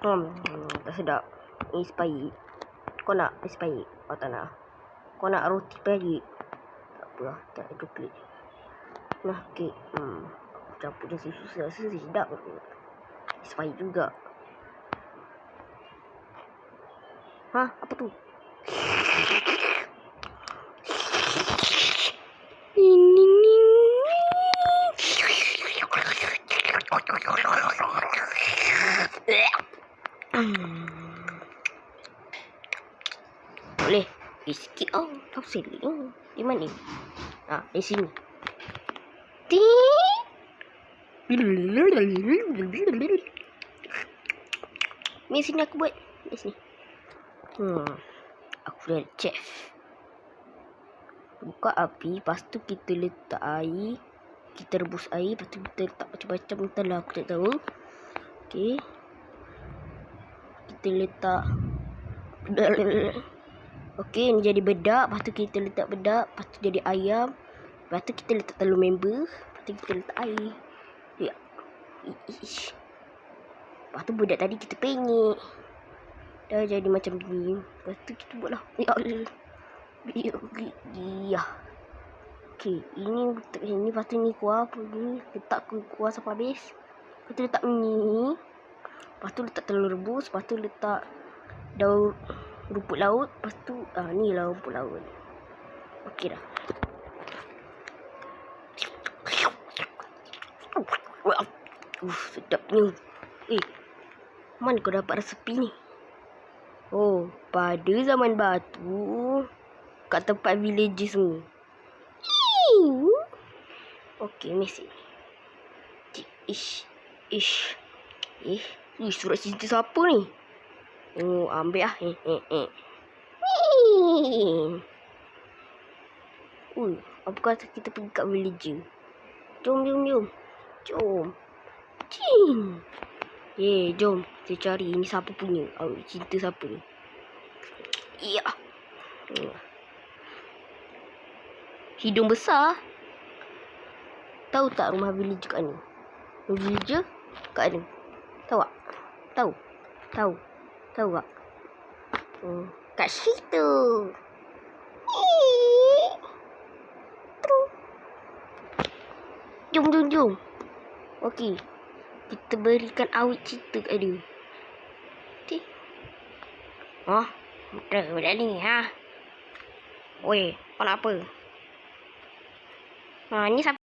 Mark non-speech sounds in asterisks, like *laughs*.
Hmm, tak sedap. Ini sepahit. Kau nak sepahit? Oh, tak nak. Kau nak roti pahit? Tak apa lah. Tak ada coklat. Nah, kek. Hmm. Campur susu. Saya rasa sedap. Sepahit juga. Ha? Apa tu? *laughs* Boleh. Eh, sikit oh. Tak selit. Oh. Di mana? Ha, di sini. Ting. Ni sini aku buat. Ni sini. Hmm. Aku dah chef. Buka api. Lepas tu kita letak air. Kita rebus air. Lepas tu kita letak macam-macam. Entahlah aku tak tahu. Okay. Kita letak. Okey, ni jadi bedak. Lepas tu kita letak bedak. Lepas tu jadi ayam. Lepas tu kita letak telur member. Lepas tu kita letak air. Ya. Ish. Lepas tu budak tadi kita penyek. Dah jadi macam ni. Lepas tu kita buatlah. Ya Allah. Ya. Okey, ini letak ini. Lepas tu ni kuah. Ni? Letak kuah sampai habis. Tu letak ni. Lepas tu letak telur rebus. Lepas tu letak daun rumput laut. Lepas tu, ah, ni lah rumput laut. Okey dah. Uh, sedapnya. Eh, mana kau dapat resepi ni? Oh, pada zaman batu, kat tempat villages semua. Okey, mesti. Ish, ish. Eh, ni surat cinta siapa ni? Oh, ambil lah. Eh, eh, eh. Ui, apa kata kita pergi kat villager? Jom, jom, jom. Jom. Cing. Eh, jom. Kita cari ini siapa punya. Oh, cinta siapa ni. Ya. Hmm. Hidung besar. Tahu tak rumah villager kat ni? Villager kat ni. Tahu tak? Tahu? Tahu? Tahu tak? Hmm. Kat situ. Jom, jom, jom. Okey. Kita berikan awit cerita kat dia. Okey. Ha? Betul budak ni, ha? Weh, kau nak apa? Ha, ni siapa